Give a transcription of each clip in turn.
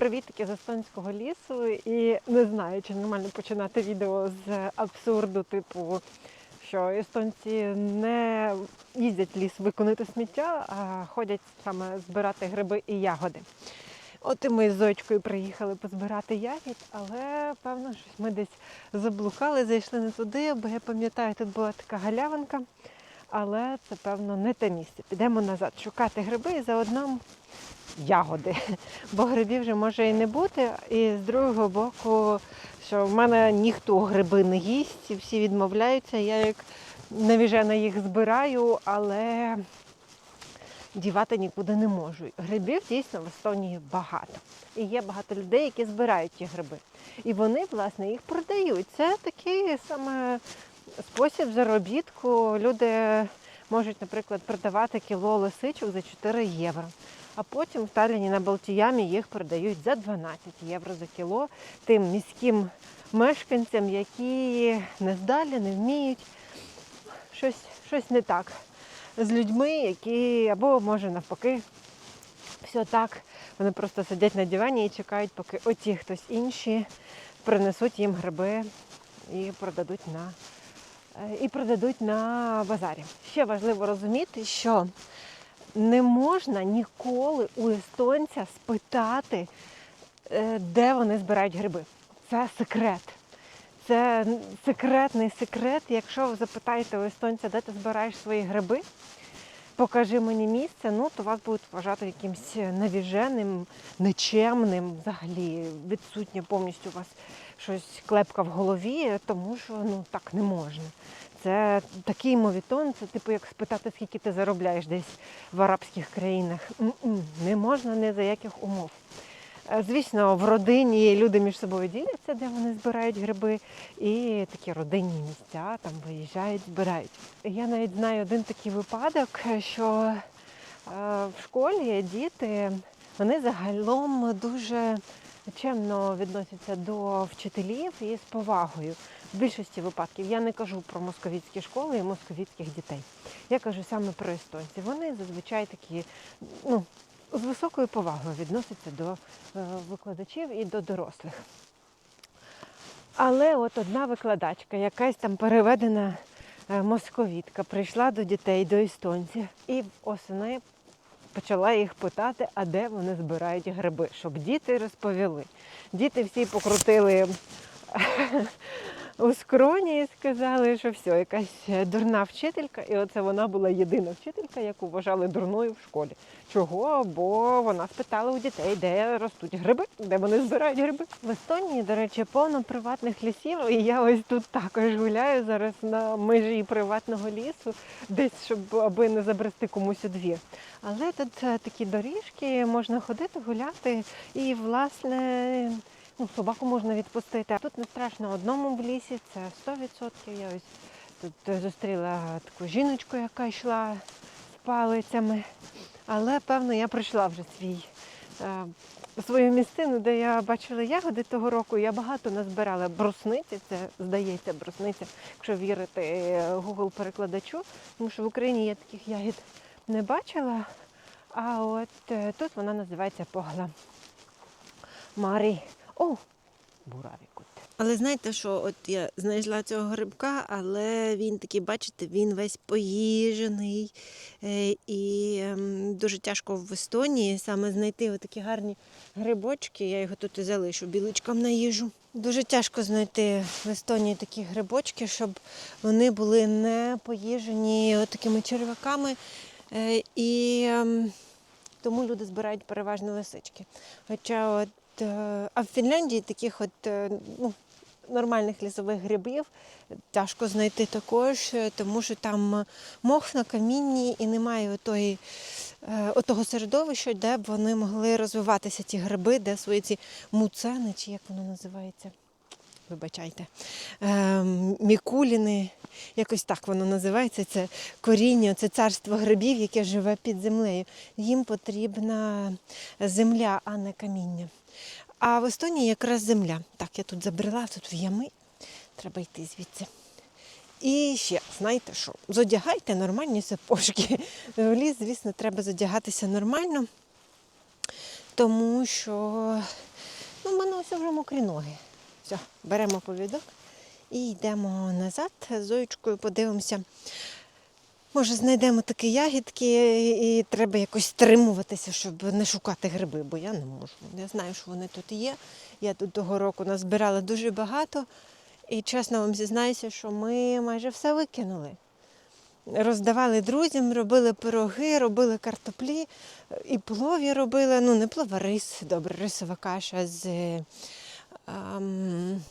Привітки з естонського лісу. І не знаю, чи нормально починати відео з абсурду, типу, що естонці не їздять ліс виконати сміття, а ходять саме збирати гриби і ягоди. От і ми з Зойчкою приїхали позбирати ягід, але певно, щось ми десь заблукали, зайшли не туди, бо я пам'ятаю, тут була така галявинка, але це, певно, не те місце. Підемо назад шукати гриби і заодно ягоди. Бо грибів вже може і не бути. І з другого боку, що в мене ніхто гриби не їсть, всі відмовляються. Я як навіжена їх збираю, але дівати нікуди не можу. Грибів дійсно в Естонії багато. І є багато людей, які збирають ті гриби. І вони, власне, їх продають. Це такий саме спосіб заробітку. Люди можуть, наприклад, продавати кіло лисичок за 4 євро. А потім в Талліні на Балтіямі їх продають за 12 євро за кіло тим міським мешканцям, які не здалі, не вміють щось, щось не так з людьми, які або може навпаки, все так. Вони просто сидять на дивані і чекають, поки оті хтось інші принесуть їм гриби і продадуть на, е, і продадуть на базарі. Ще важливо розуміти, що не можна ніколи у естонця спитати, е, де вони збирають гриби. Це секрет. Це секретний секрет. Якщо ви запитаєте у естонця, де ти збираєш свої гриби, покажи мені місце, ну то вас будуть вважати якимось навіженим, нечемним, взагалі відсутнє повністю у вас щось клепка в голові, тому що ну так не можна. Це такий мовітон, це типу як спитати, скільки ти заробляєш десь в арабських країнах. М-м, Не можна ні за яких умов. Е, Звісно, в родині люди між собою діляться, де вони збирають гриби, і такі родинні місця там виїжджають, збирають. Я навіть знаю один такий випадок, що е, в школі діти вони загалом дуже чемно відносяться до вчителів і з повагою. В більшості випадків я не кажу про московітські школи і московітських дітей. Я кажу саме про естонців. Вони зазвичай такі, ну, з високою повагою відносяться до е, викладачів і до дорослих. Але от одна викладачка, якась там переведена е, московітка, прийшла до дітей, до естонців, і осени почала їх питати, а де вони збирають гриби, щоб діти розповіли. Діти всі покрутили у скроні і сказали, що все, якась дурна вчителька, і оце вона була єдина вчителька, яку вважали дурною в школі. Чого? Бо вона спитала у дітей, де ростуть гриби, де вони збирають гриби. В Естонії, до речі, повно приватних лісів, і я ось тут також гуляю зараз на межі приватного лісу, десь щоб аби не забрести комусь у двір. Але тут е, такі доріжки, можна ходити, гуляти, і власне. Ну, собаку можна відпустити. Тут не страшно одному в лісі, це 100%. Я ось тут е, зустріла таку жіночку, яка йшла з палицями. Але, певно, я пройшла вже свій, е, свою місцину, де я бачила ягоди того року. Я багато назбирала брусниці, це здається брусниця, якщо вірити е, Google-перекладачу, тому що в Україні я таких ягід не бачила. А от тут вона називається погла. Марі. О, буравікут. Але знаєте, що от я знайшла цього грибка, але він такий, бачите, він весь поїжений. Е, І ем, дуже тяжко в Естонії саме знайти такі гарні грибочки. Я його тут і залишу біличкам на їжу. Дуже тяжко знайти в Естонії такі грибочки, щоб вони були не поїжені такими черв'яками. Е, І ем, тому люди збирають переважно лисички. Хоча от Е, А в Фінляндії таких от е, ну, нормальних лісових грибів тяжко знайти також, е, тому що там мох на камінні і немає отої, отого середовища, де б вони могли розвиватися, ті гриби, де свої ці муцени, чи як воно називається. Вибачайте, мікуліни, якось так воно називається. Це коріння, це царство грибів, яке живе під землею. Їм потрібна земля, а не каміння. А в Естонії якраз земля. Так, я тут забрела, тут в ями. Треба йти звідси. І ще, знаєте що, зодягайте нормальні сапожки. В ліс, звісно, треба зодягатися нормально, тому що це вже мокрі ноги. Все, беремо повідок і йдемо назад з Зоєчкою, подивимося. Може, знайдемо такі ягідки і треба якось стримуватися, щоб не шукати гриби, бо я не можу. Я знаю, що вони тут є. Я тут того року назбирала дуже багато. І чесно вам зізнаюся, що ми майже все викинули. Роздавали друзям, робили пироги, робили картоплі, і плові робили. Ну, не плов, а рис, добре, рисова каша з ам,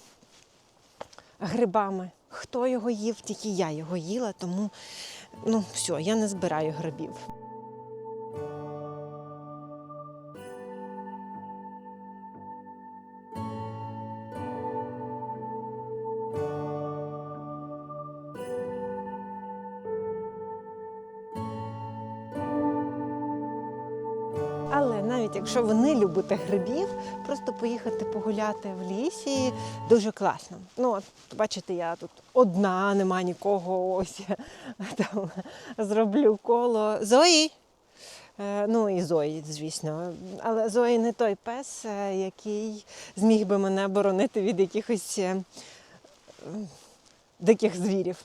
грибами. Хто його їв, тільки я його їла, тому ну все, я не збираю грибів. Навіть якщо ви не любите грибів, просто поїхати погуляти в лісі дуже класно. Ну, от, бачите, я тут одна, нема нікого. Ось я там зроблю коло. Зої! Е, Ну і Зої, звісно. Але Зої не той пес, е, який зміг би мене боронити від якихось е, диких звірів.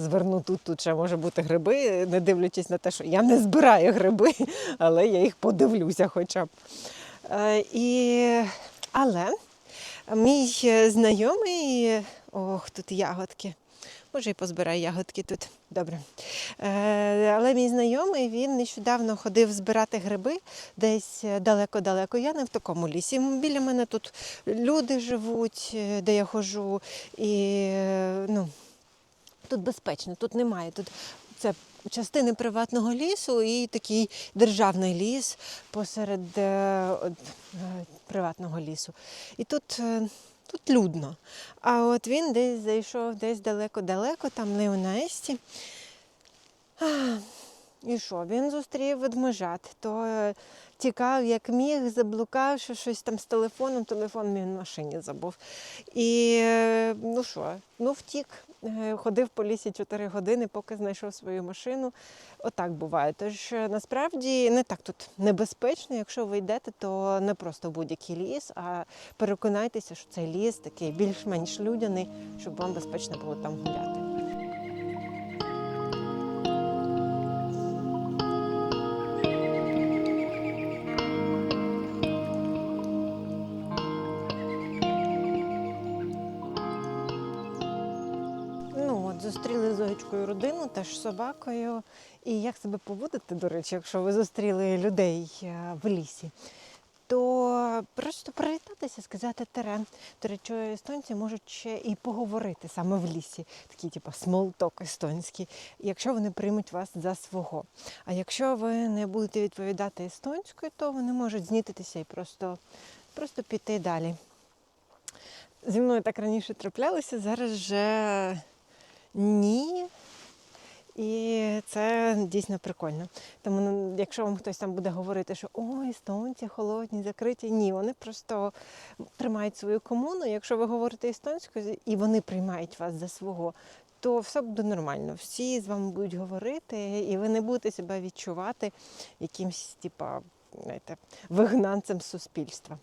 Зверну тут, тут ще може бути гриби, не дивлячись на те, що я не збираю гриби, але я їх подивлюся хоча б. Е, І... Але мій е, знайомий, ох, тут ягодки. Може, і позбираю ягодки тут. Добре. Е, але мій знайомий він нещодавно ходив збирати гриби десь е, далеко-далеко. Я не в такому лісі. Біля мене тут люди живуть, де я ходжу. І тут безпечно, тут немає. Тут це частини приватного лісу і такий державний ліс посеред е, е, приватного лісу. І тут, е, тут людно. А от він десь зайшов десь далеко-далеко, там не у Наесті. І що? Він зустрів ведмежат, то е, тікав, як міг, заблукав, що щось там з телефоном, телефон він в машині забув. І е, ну що, ну втік. Е, Ходив по лісі 4 години, поки знайшов свою машину. Отак буває. Тож насправді не так тут небезпечно. Якщо ви йдете, то не просто будь-який ліс, а переконайтеся, що цей ліс такий більш-менш людяний, щоб вам безпечно було там гуляти. Зустріли з Зоєчкою родину, теж з собакою. І як себе поводити, до речі, якщо ви зустріли людей е, в лісі, то просто привітатися, сказати терен. До речі, естонці можуть ще і поговорити саме в лісі, такий типу смолток естонський, якщо вони приймуть вас за свого. А якщо ви не будете відповідати естонською, то вони можуть знітитися і просто, просто піти далі. Зі мною так раніше траплялося, зараз вже ні. І це дійсно прикольно. Тому ну, якщо вам хтось там буде говорити, що ой, естонці холодні, закриті, ні, вони просто тримають свою комуну. Якщо ви говорите естонською і вони приймають вас за свого, то все буде нормально. Всі з вами будуть говорити, і ви не будете себе відчувати якимсь, типа, вигнанцем суспільства.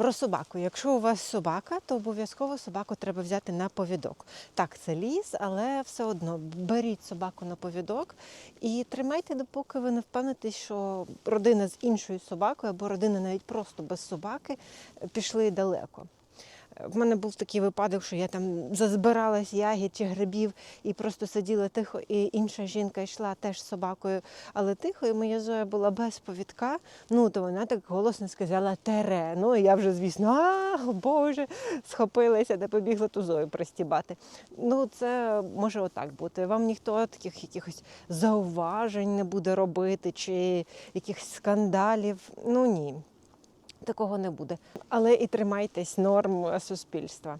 Про собаку. Якщо у вас собака, то обов'язково собаку треба взяти на повідок. Так, це ліс, але все одно беріть собаку на повідок і тримайте, допоки ви не впевнитесь, що родина з іншою собакою або родина навіть просто без собаки пішли далеко. В мене був такий випадок, що я там зазбиралась ягід чи грибів і просто сиділа тихо, і інша жінка йшла теж з собакою, але тихо, і моя Зоя була без повідка. Ну, то вона так голосно сказала тере. Ну, і я вже, звісно, а, Боже, схопилася, де побігла ту Зою пристібати. Ну, це може отак бути. Вам ніхто таких якихось зауважень не буде робити, чи якихось скандалів. Ну ні. Такого не буде. Але і тримайтесь норм е, суспільства.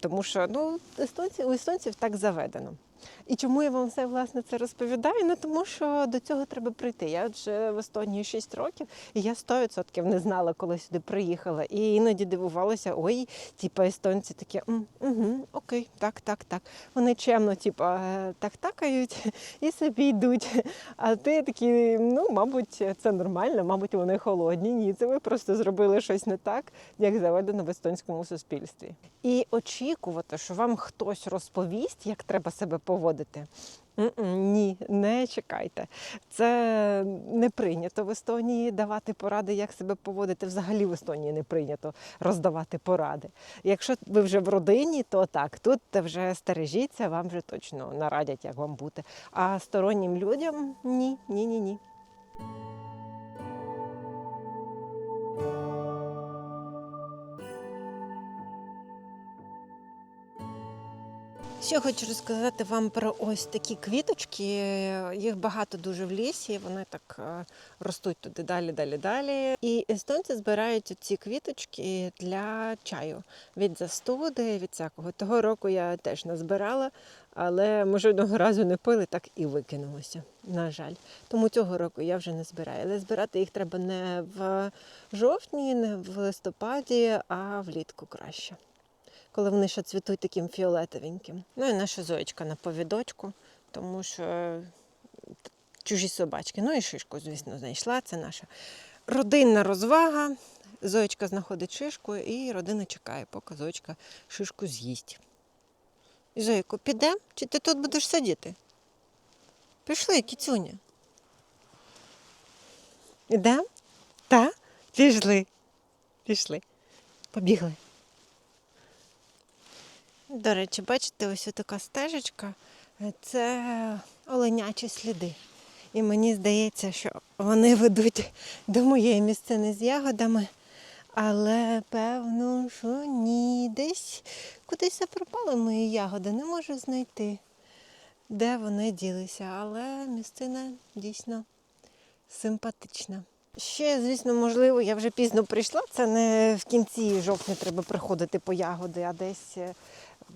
Тому, що ну, естонці, у естонців так заведено. І чому я вам все власне це розповідаю? Ну тому що до цього треба прийти. Я вже в Естонії 6 років, і я 100% не знала, коли сюди приїхала. І іноді дивувалася, ой, типу, естонці такі, угу, окей, так, так, так. Вони чемно, типу, е, так такають і собі йдуть. А ти такий, ну, мабуть, це нормально, мабуть, вони холодні. Ні, це ви просто зробили щось не так, як заведено в естонському суспільстві. І очікувати, що вам хтось розповість, як треба себе поводити. Ні, не чекайте. Це не прийнято в Естонії давати поради, як себе поводити. Взагалі в Естонії не прийнято роздавати поради. Якщо ви вже в родині, то так, тут вже стережіться, вам вже точно нарадять, як вам бути. А стороннім людям ні, ні, ні, ні. Ще хочу розказати вам про ось такі квіточки. Їх багато дуже в лісі. Вони так е, ростуть туди далі, далі, далі. І естонці збирають ці квіточки для чаю від застуди, від всякого. Того року я теж назбирала, але ми жодного разу не пили, так і викинулося. На жаль. Тому цього року я вже не збираю. Але збирати їх треба не в жовтні, не в листопаді, а влітку краще коли вони ще цвітуть таким фіолетовеньким. Ну і наша зоєчка на повідочку, тому що е, чужі собачки. Ну і шишку, звісно, знайшла. Це наша родинна розвага. Зоєчка знаходить шишку, і родина чекає, поки зоєчка шишку з'їсть. Зоїку, підемо? Чи ти тут будеш сидіти? Пішли, кіцюня. Ідемо? Та? Пішли. Пішли. Побігли. До речі, бачите, ось така стежечка е, це оленячі сліди. І мені здається, що вони ведуть до моєї місцини з ягодами. Але певно, що ні, десь кудись пропали мої ягоди, не можу знайти, де вони ділися. Але місцина дійсно симпатична. Ще, звісно, можливо, я вже пізно прийшла. Це не в кінці жовтня треба приходити по ягоди, а десь е,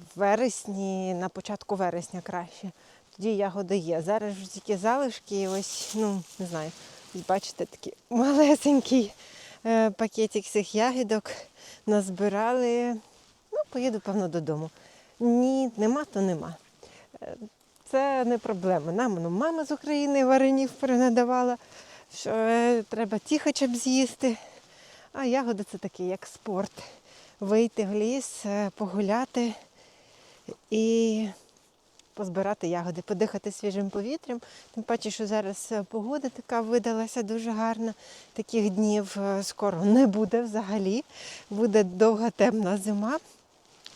в вересні, на початку вересня краще. Тоді ягоди є. Зараз ж тільки залишки, і ось, ну, не знаю, бачите, такий малесенький е, пакетик цих ягідок назбирали. Ну, поїду, певно, додому. Ні, нема, то нема. Е, Це не проблема. Нам ну, мама з України варенів перенадавала, що е, треба ті хоча б з'їсти. А ягоди це такий, як спорт. Вийти в ліс, погуляти і позбирати ягоди, подихати свіжим повітрям. Тим паче, що зараз е, погода така видалася дуже гарна. Таких днів е, скоро не буде взагалі. Буде довга темна зима.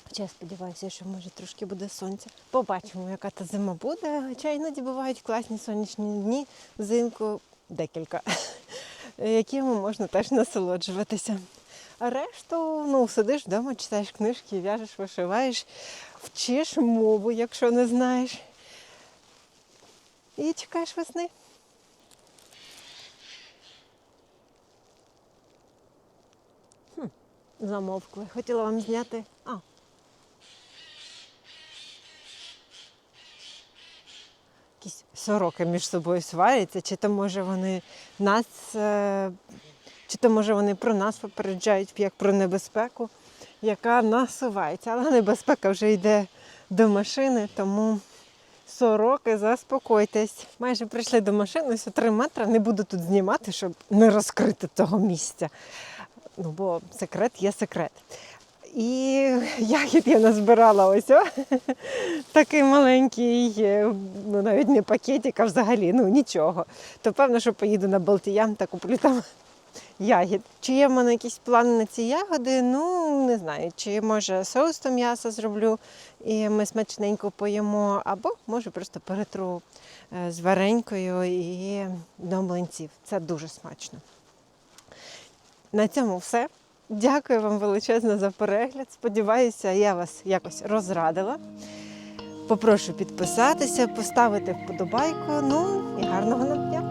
Хоча я сподіваюся, що може трошки буде сонця. Побачимо, яка та зима буде. Хоча іноді бувають класні сонячні дні, взимку декілька, якими можна теж насолоджуватися. А решту, ну, сидиш вдома, читаєш книжки, в'яжеш, вишиваєш, вчиш мову, якщо не знаєш. І чекаєш весни. Хм, замовкли. Хотіла вам зняти. А. Якісь сороки між собою сваряться, чи то може вони нас, е, чи то може вони про нас попереджають як про небезпеку, яка насувається. Але небезпека вже йде до машини, тому сороки, заспокойтесь. Майже прийшли до машини, ось три метри. Не буду тут знімати, щоб не розкрити того місця. Ну, бо секрет є секрет. І ягід я назбирала ось о, такий маленький, е, ну навіть не пакетик, а взагалі ну нічого. То певно, що поїду на Балтіян та куплю там ягід. Чи є в мене якісь плани на ці ягоди? Ну не знаю. Чи може соус до м'яса зроблю і ми смачненько поїмо, або може просто перетру е, з варенькою і до млинців. Це дуже смачно. На цьому все. Дякую вам величезно за перегляд. Сподіваюся, я вас якось розрадила. Попрошу підписатися, поставити вподобайку. Ну і гарного нам!